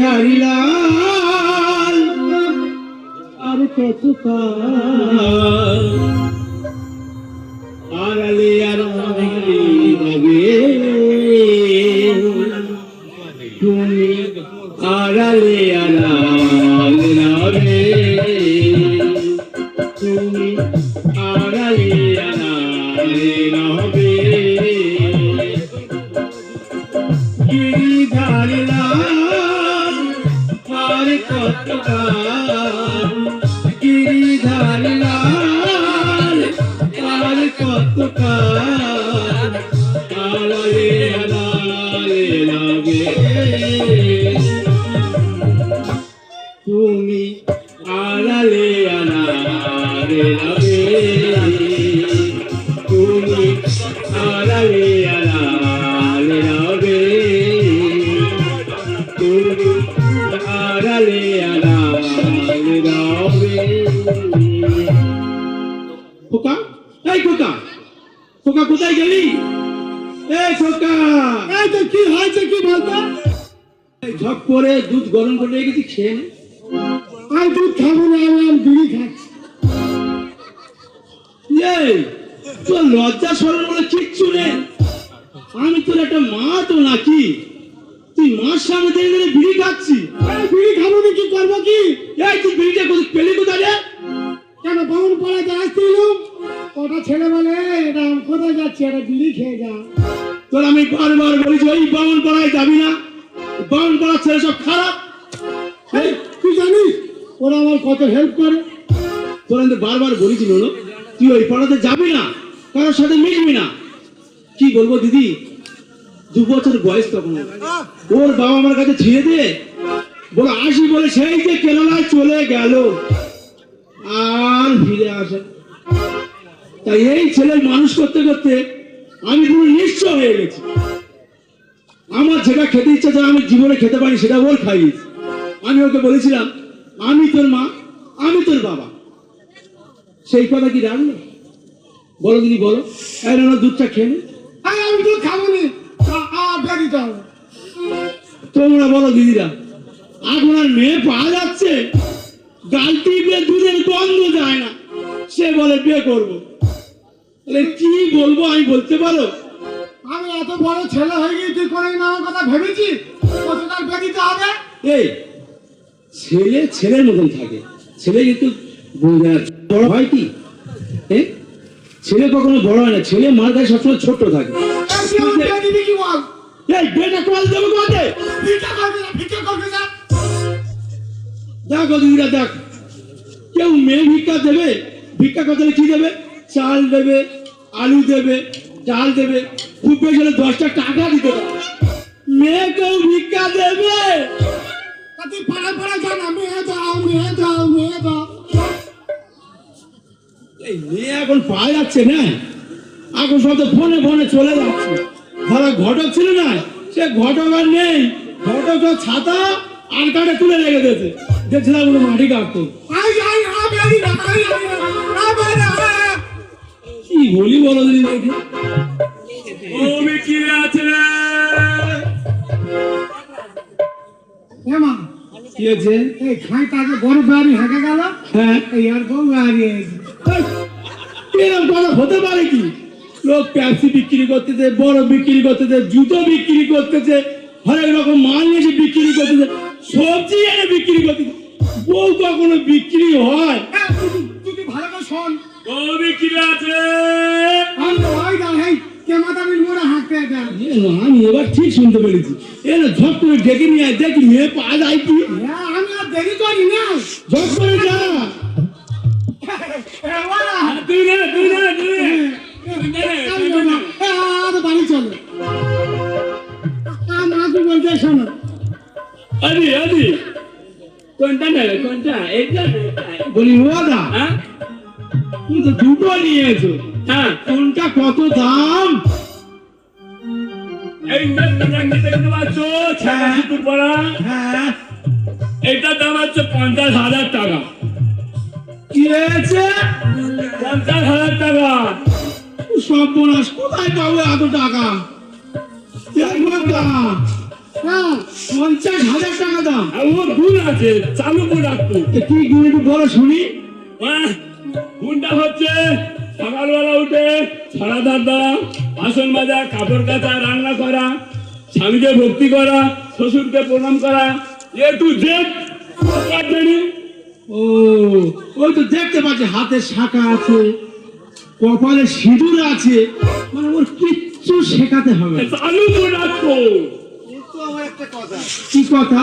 গিরিধারী আর কত আড়ালে আড়ালে রবে তুমি আড়ালে আড়ালে রবে তুমি আড়ালে আড়ালে রবে হয়েছে কি বলতো? এই ঝপ করে দুধ গরম করে রেখেছি খেয়ে নে। আর দুধ খাব না আমি বিড়ি খাচ্ছি। এই তোর লজ্জা সরল বলে কিচ্ছু নেই। আমি তোর একটা মা তো নাকি? তুই মার সামনে দিয়ে দিয়ে বিড়ি খাচ্ছি। বিড়ি খাব না কি করব কি? এই তুই বিড়িটা কোথায় পেলি কোথায় রে? কেন বামন পাড়াতে আসছিলাম ওটা ছেলে বলে এটা কোথায় যাচ্ছি? এটা বিড়ি খেয়ে যা। তোর আমি বারবার বলেছি ওই বামন পাড়ায় যাবি না। বামন পাড়ার ছেলে সব খারাপ। তুই জানিস, ওরা আমার কত হেল্প করে। তোর আমি বারবার বলেছি বলো তুই ওই পাড়াতে যাবি না, কারোর সাথে মিশবি না। কি বলব, দিদি? দু বছর বয়স তখন। ওর। বাবা আমার কাছে ছিঁড়ে দিয়ে বলে আসি বলে সেই যে কেরালায় চলে গেল। আর ফিরে আসে তাই এই ছেলে মানুষ করতে করতে আমি পুরো নিশ্চয় হয়ে গেছি। আমার যেটা খেতে ইচ্ছা যায় আমি জীবনে খেতে পারি সেটা ওর খাইয়েছি আমি ওকে বলেছিলাম আমি তোর মা আমি তোর বাবা। সেই কথা কি রাখল বলো দিদি বলো। না দুধটা খেয়ে আমি দুধ খাব না। তোমরা বলো দিদিরা এখন আর মেয়ে পাওয়া যাচ্ছে? গাল টিপে দুধের গন্ধ যায় না। সে বলে বিয়ে করব। কি বলব আমি বলতে পারো? আমি এত বড় ছেলে হয়ে গিয়ে তুই আমার কথা ভেবেছিস? কতকাল বেড়ে হবে এই ছেলে ছেলের মতন থাকে। ছেলে কিন্তু বড় হয় কি? ছেলে কখনো বড় হয় না ছেলে মার কাছে সবসময় ছোট থাকে। দেখো দিদিরা দেখ। কেউ মেয়ে ভিক্ষা দেবে ভিক্ষা করতে হলে কি দেবে? চাল দেবে, আলু দেবে চাল দেবে, খুব বেশি হলে দশটা টাকা দিতে পারে মেয়ে কেউ ভিক্ষা দেবে। মেয়ে মেয়ে মেয়ে এখন পাওয়া যাচ্ছে না। এখন সব তো ফোনে ফোনে চলে যাচ্ছে। ধরো ঘটক ছিল না, সে ঘটক আর নেই। ঘটক ছাতা আর কাটে তুলে রেখে দিয়েছে। যে ছেলেগুলো মাটি কাটতো। কি বলি বলো দিদি দেখি। ও বিক্রি আছে এমা কি হয়েছে? এই খাই তাকে বড় বাড়ি হেঁকে গেল। হ্যাঁ। এই আর বউ বাড়ি এরকম কথা হতে পারে কি? লোক প্যাপসি বিক্রি করতেছে বড় বিক্রি করতেছে জুতো বিক্রি করতেছে হরেক রকম মাল এসে বিক্রি করতেছে সবজি এনে বিক্রি করতেছে। বউ কখনো বিক্রি হয়? তুই ভালো করে শোন। ও বিক্রি আছে? আমি তো দাও হেই কে মাথা বিল মোড়ে হাঁকতে এটা আমি এবার ঠিক শুনতে পেরেছি। এ ঝপ করে ডেকে নিয়ে আয় দেখি মেয়ে পাওয়া যায় কি। আমি আর দেরি করি না। ঝপ করে যা। তুই নে তুই নে তুই বাড়ি চলো। বলতে শোনো। আদি আদি। কোনটা নেবে কোনটা? এইটা বলি ওদা হ্যাঁ? তুমি তো দুটো নিয়েছো। হ্যাঁ কোনটা কত দাম? এই পড়া হ্যাঁ। এটার দাম হচ্ছে পঞ্চাশ হাজার টাকা। কি হয়েছে? পঞ্চাশ হাজার টাকা। সর্বনাশ কোথায় পাবো এত টাকা? হ্যাঁ। পঞ্চাশ হাজার টাকা দাম। ওর গুণ আছে চালু প্রোডাক্ট এ কি গুণ একটু বলো শুনি। গুণটা হচ্ছে সকালবেলা উঠে ছড়া ধার দেওয়া বাসন মাজা কাপড় কাচা রান্না করা স্বামীকে ভক্তি করা শ্বশুরকে প্রণাম করা। এ তুই দেখ ও ওই তো দেখতে পাচ্ছি হাতে শাখা আছে কপালে সিঁদুর আছে মানে ওর কিচ্ছু শেখাতে হবে। চালু প্রোডাক্ট কিন্তু আমার একটা কথা। কি কথা?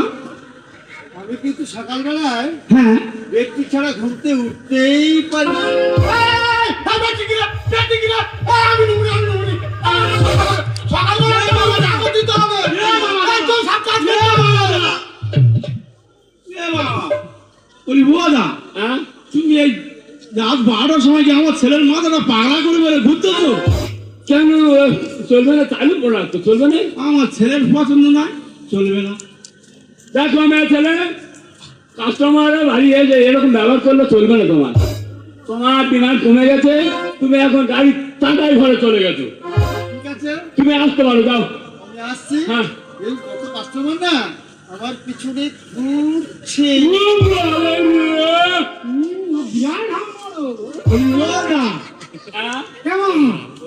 আমি কিন্তু সকালবেলায় হ্যাঁ। ব্যক্তি ছাড়া ঘুরতে উঠতেই পারি। এই, হ্যাঁ? তুমি রাত বারোটার সময় কি আমার ছেলের মাথাটা পাগলা করে ঘুরতে তো কেন? চলবে না চালু প্রোডাক্ট চলবে না। আমার ছেলের পছন্দ নয় চলবে না। দেখো মেয়ে ছেলে কাস্টমার বাড়ি এসে এরকম ব্যবহার করলে চলবে না তোমার। তোমার ডিমান্ড কমে গেছে তুমি এখন গাড়ি টাটাই ঘরে চলে গেছো। ঠিক আছে? তুমি আসতে পারো যাও। আমি আসছি। হ্যাঁ। এই কত কাস্টমার না? আমার পিছনে ঘুরছে বলি বোদা? কেমন?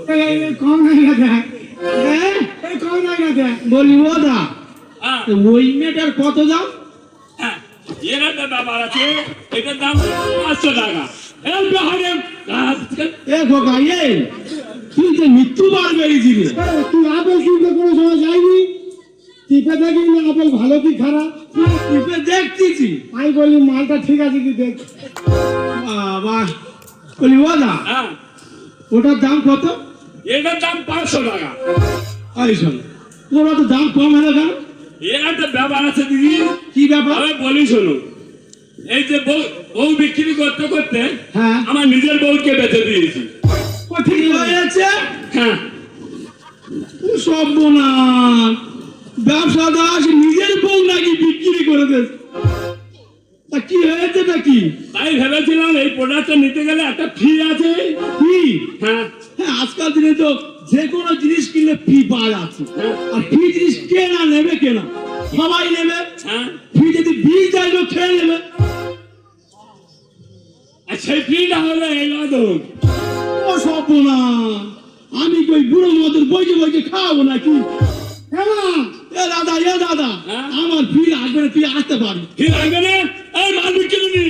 এই, এই, এই, কম হয়ে গেছে। হ্যাঁ? এই কম হয়ে গেছে। বলি বোদা ওই মেয়েটার কত দাম? হ্যাঁ। এর একটা ব্যাপার আছে এটার দাম পাঁচশো টাকা। এ খোকা এই তুই তো মৃত্যুবার বেরিয়েছিলি তুই আপেল কিনতে কোনো সময় যাইনি? টিপে দেখি না আপেল ভালো কি খারাপ? তুই দেখতেছি। আমি বলি মালটা ঠিক আছে কি দেখ। বাবা বলি বোদা হ্যাঁ। ওটার দাম কত? এটার দাম পাঁচশো টাকা। এই শোন ওরা তো দাম কম হলো কেন? এর একটা ব্যাপার আছে দিদি। কি ব্যাপার? আমি বলি শোনো এই যে বউ বউ বিক্রি করতে করতে হ্যাঁ। আমার নিজের বউকে বেঁচে দিয়েছি। ও ঠিক হয়েছে? হ্যাঁ। সব না ব্যবসা দাস নিজের বউ নাকি বিক্রি করে দে তা কি হয়েছে নাকি তাই ভেবেছিলাম এই প্রোডাক্টটা নিতে গেলে একটা ফি আছে। কি হ্যাঁ। হ্যাঁ আজকাল দিনে তো যে কোনো জিনিস কিনলে ফি পাওয়া যাচ্ছে আর ফি জিনিস কে না নেবে কে না? সবাই নেবে। হ্যাঁ। ফি যদি যায় তো খেয়ে নেবে। আর সেই ফিটা হলো এই মাদক। ও সব না আমি কই বুড়ো মদের বইকে বইকে খাওয়াবো নাকি? কেমন এ দাদা এ দাদা। হ্যাঁ? আমার ফি আসবে না, তুই আসতে পারি ফি লাগবে না? এই মাল বিক্রি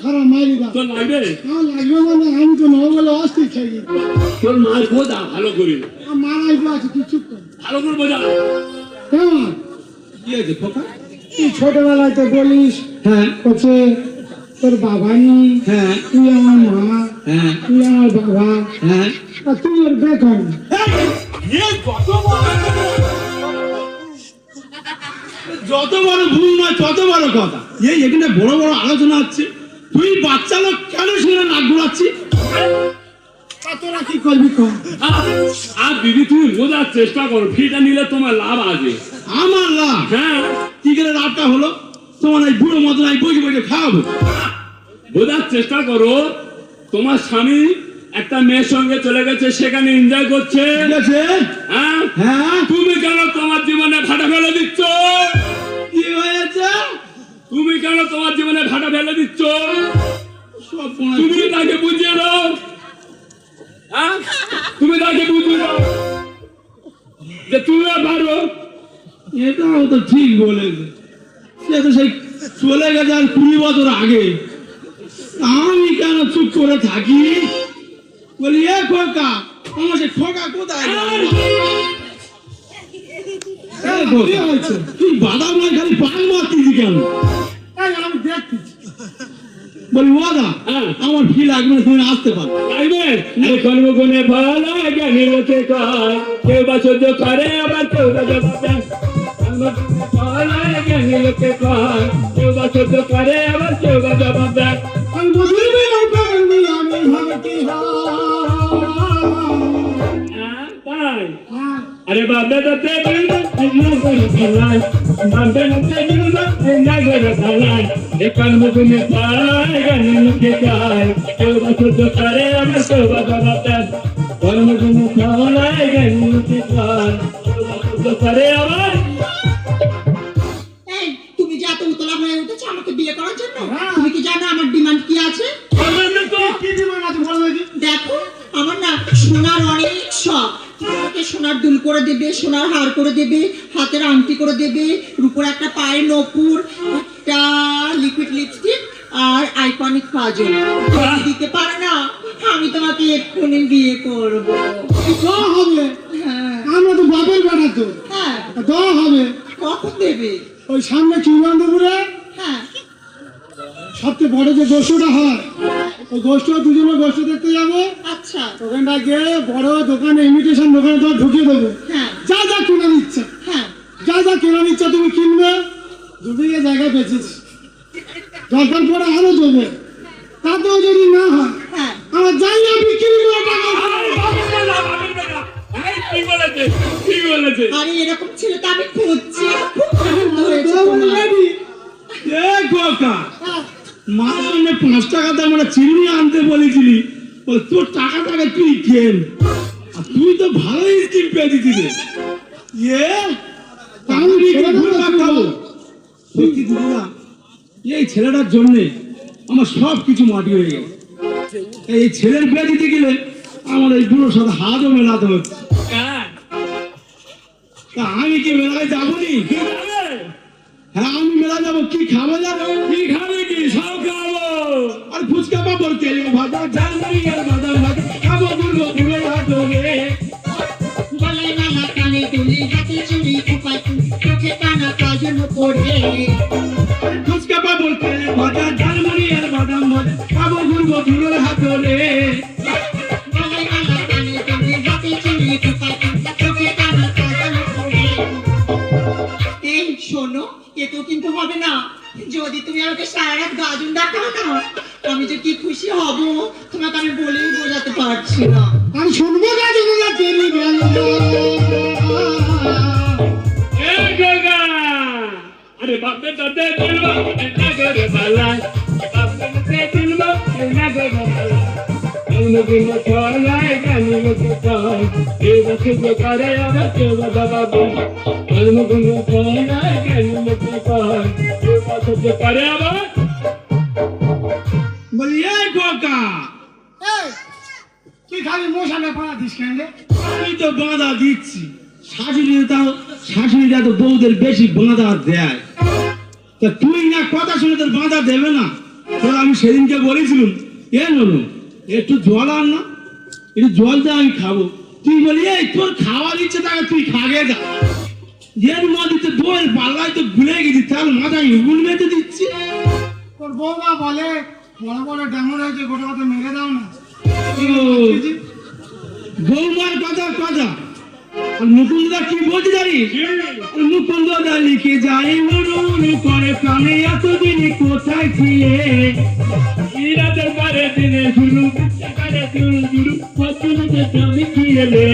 খারাপ মারি দা তোর লাগবে আমার লাগবে মানে আমি তো নব বলে অস্থির খাই তোর মাল বোঝা ভালো করে। মারাই আছে তুই চুপ কর। ভালো করে বোঝা। কেমন কি আছে খোকা? তুই ছোটবেলায় তো বলিস হ্যাঁ। হচ্ছে তোর বাবা নেই হ্যাঁ। তুই আমার মা হ্যাঁ। তুই আমার বাবা। হ্যাঁ। আর তুই ওর বেতন যত বড় ভুল নয় তত বড় কথা। এই এখানে বড় বড় আলোচনা হচ্ছে। তুই বাচ্চা লোক কেন শুনে নাক ঘুরাচ্ছি? তা তোরা কি করবি কর আর দিদি তুমি বোঝার চেষ্টা করো। ফিটা নিলে তোমার লাভ আছে। আমার লাভ? হ্যাঁ। কি করে লাভটা হলো? তোমার এই বুড়ো মতন আমি বসে বসে খাওয়াবো। বোঝার চেষ্টা করো। তোমার স্বামী একটা মেয়ের সঙ্গে চলে গেছে সেখানে এনজয় করছে। হ্যাঁ? হ্যাঁ। তুমি কেন তোমার জীবনে ফাটা ফেলে দিচ্ছ? কি হয়েছে? তুমি কেন তোমার জীবনে ঘাটা ফেলে দিচ্ছ? সব তুমি তাকে বুঝিয়ে দাও। হ্যাঁ? তুমি তাকে বুঝিয়ে দাও। যে তুমিও পারো। এটাও তো ঠিক বলেছে। সে তো সেই চলে গেছে আর কুড়ি বছর আগে। আমি কেন চুপ করে থাকি? বলি এ খোকা আমার সে খোকা কোথায়? তুই বাদাম নয় খালি পান কেন? আমি বলি ওদা হ্যাঁ। আমার ফি লাগবে না, তুমি আসতে পারো। এখন গুনে ভালো জ্ঞানী লোকে কয় কেউ বা সহ্য করে আবার কেউ বা ভালো জ্ঞানী লোকে কয় কেউ বা সহ্য করে আবার কেউ বা জবাব দেয়। আমি ভাবছি হ্যাঁ, তাই। হ্যাঁ। আরে বাবা তুমি যে এত উতলা হয়ে উঠেছো আমাকে বিয়ে করার জন্য? তুমি কি জানো আমার ডিমান্ড কি আছে? কি ডিমান্ড আছে দেখো আমার না সোনার অনেক শখ। আমাকে সোনার দুল করে দেবে সোনার হার করে দেবে হাতের আংটি করে দেবে রূপোর একটা পায়ের নপুর একটা লিকুইড লিপস্টিক আর আইকনিক কাজল দিতে পারে না আমি তোমাকে এক্ষুনি বিয়ে করব। হবে। হ্যাঁ। আমরা তো বাপের বেড়া তো। হ্যাঁ। দেওয়া হবে। কখন দেবে? ওই সামনে চুরবান্ধপুরে হ্যাঁ। সবচেয়ে বড় যে গোষ্ঠটা হয় ওই গোষ্ঠ দুজনে গোষ্ঠ দেখতে যাব। আচ্ছা। ওখানটা গিয়ে বড় দোকানে ইমিটেশন দোকানে তোমার ঢুকিয়ে দেবো। হ্যাঁ। যা যা কেনার ইচ্ছা। হ্যাঁ। যা যা কেনার ইচ্ছা তুমি কিনবে দু বিঘে জায়গা বেঁচেছি। দরকার পরে আরও দেবো। তাতেও যদি না হয় হ্যাঁ। আমার যাই না বিক্রি করে টাকা কি বলেছে? কি আরে এরকম ছেলে তো আমি খুঁজছি। খুব পছন্দ হয়েছে হ্যাঁ। মার পাঁচ টাকা দাম একটা চিনি আনতে বলেছিলি। বলে তোর টাকা টাকা তুই কেন তুই তো ভালোই স্কিম পেয়ে দিতি রে। ইয়ে? খাব সত্যি দিদিরা? এই ছেলেটার জন্যে আমার সব কিছু মাটি হয়ে গেল। এই ছেলের বিয়ে দিতে গেলে আমার এই বুড়োর সাথে হাতও মেলাতে হচ্ছে। হ্যাঁ। তা আমি কি মেলায় যাব নি হ্যাঁ আমি মেলা যাব। কি খাব যাব কি খাবে কি? সব খাব। আর ফুচকা পাবো তেল ভাজা ঝালমুড়ি আর বাদাম এই খোকা কি খালি মশানে পাড়া দিস কেন? আমি তো বাঁধা দিচ্ছি। শাশুড়ি তাও শাশুড়িরা তো বউদের বেশি বাঁধা দেয়। তা তুই না কথা শুনে তোর বাঁধা দেবে না? তোর আমি সেদিনকে বলেছিলাম এ ননু একটু জল আন না একটু জল দে আমি খাব। তুই বলি এই তোর খাওয়ার ইচ্ছে থাকে তুই খাগে যা। এর মধ্যে তো বউয়ের পাল্লায় তো ভুলে গেছি তার মাথায় উগুল মেতে দিচ্ছি। তোর বৌমা বলে বড় বড় ডেমন হয়েছে গোটা কথা মেরে দাও না। বৌমার কথা কথা। মুকুন্দা কি বলতে জানিস? মুকুন্দ লিখে যায় মরুন করে প্রাণে এতদিন কোথায় ছিলে? ইরাদের পারে দিনে শুরু করে শুরু শুরু পছন্দ তুমি কি এলে?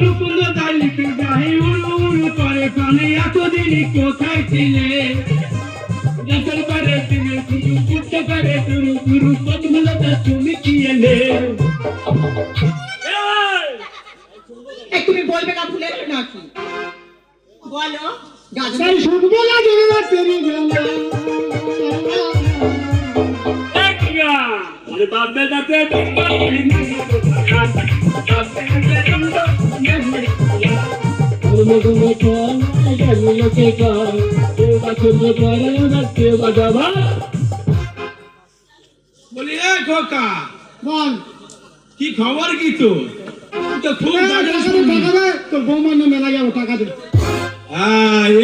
মুকুন্দ লিখে যায় মরুন করে প্রাণে এতদিন কোথায় ছিলে? ইরাদের পারে দিনে শুরু করতে পারে শুরু শুরু পছন্দ তুমি কি এলে? বলবে না ভুলে গেলে নাকি? বলো গাজন শুনব না যদি তেরি আরে বাপ বেটাতে বলি এ খোকা বল। কি খবর কি তো তো খুব এই, দাগে টাকা দে, শুনলি। টাকা দে, তোর বৌমার নামে মেলা টাকা দে।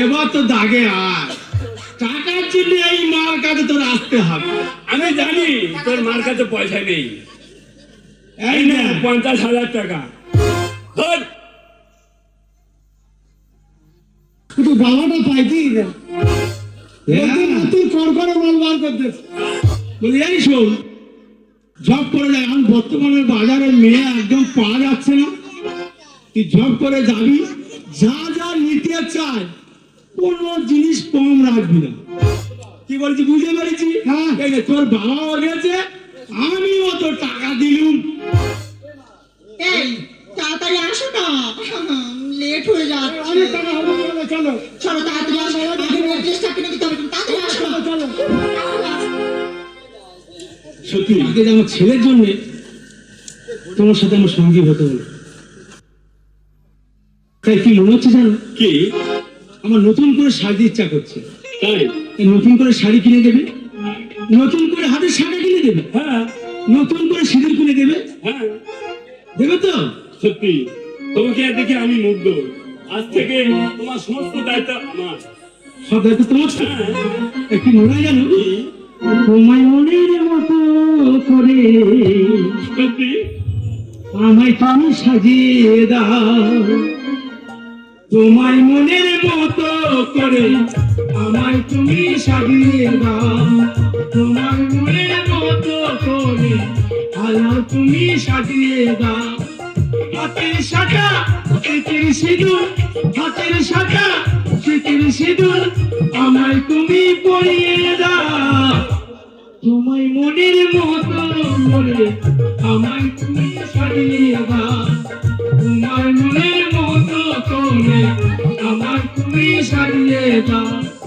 এবার তো দাগে আর টাকার জন্য এই মার কাছে তোর আসতে হবে। আমি জানি তোর মার কাছে পয়সা নেই। এই না। পঞ্চাশ হাজার টাকা। কিন্তু বাবাটা পাইতি না হ্যাঁ। তুই কর করে মাল বার করতে বলি এই শোন জব করে যায় এখন বর্তমানে বাজারে মেয়ে একদম পাওয়া যাচ্ছে না। তুই জব করে যাবি যা যা নিতে চায় কোনো জিনিস কম রাখবি না। কি বলছি বুঝতে পেরেছি? হ্যাঁ। তোর বাবাও গেছে আমিও তো টাকা দিলুম। এই তাড়াতাড়ি আসো না। লেট হয়ে যাচ্ছে। অনেক টাকা হবে চলো। চলো তাড়াতাড়ি আসো। আগে নেকলেসটা কিনে দিতে হবে তাড়াতাড়ি আসো চলো। সত্যি? আগে যে আমার ছেলের জন্য তোমার সাথে আমার সঙ্গী হতে হলো। তাই কি মনে হচ্ছে জানো? কি? আমার নতুন করে শাড়ি ইচ্ছা করছে। তাই? নতুন করে শাড়ি কিনে দেবে নতুন করে হাতের শাড়ি কিনে দেবে হ্যাঁ। নতুন করে সিঁদুর কিনে দেবে। হ্যাঁ। দেবে তো? সত্যি তোমাকে দেখে আমি মুগ্ধ। আজ থেকে তোমার সমস্ত দায়িত্ব আমার। সব দায়িত্ব তোমার। হ্যাঁ। একটি মনে হয় জানো? তোমায় মনের মতো করে। আমায় তুমি সাজিয়ে দাও। তোমায় মনের মতো করে আমায় তুমি সাজিয়ে দাও। তোমার মনের মতো করে আমায় তুমি সাজিয়ে দাও। হাতের শাখা স্মৃতির সিঁদুর হাতের শাখা স্মৃতির সিঁদুর আমায় তুমি পরিয়ে দাও। তোমায় মনের মতো করে আমায় তুমি সারিয়ে দাও। তোমার মনের মতো করে আমায় তুমি সারিয়ে দাও।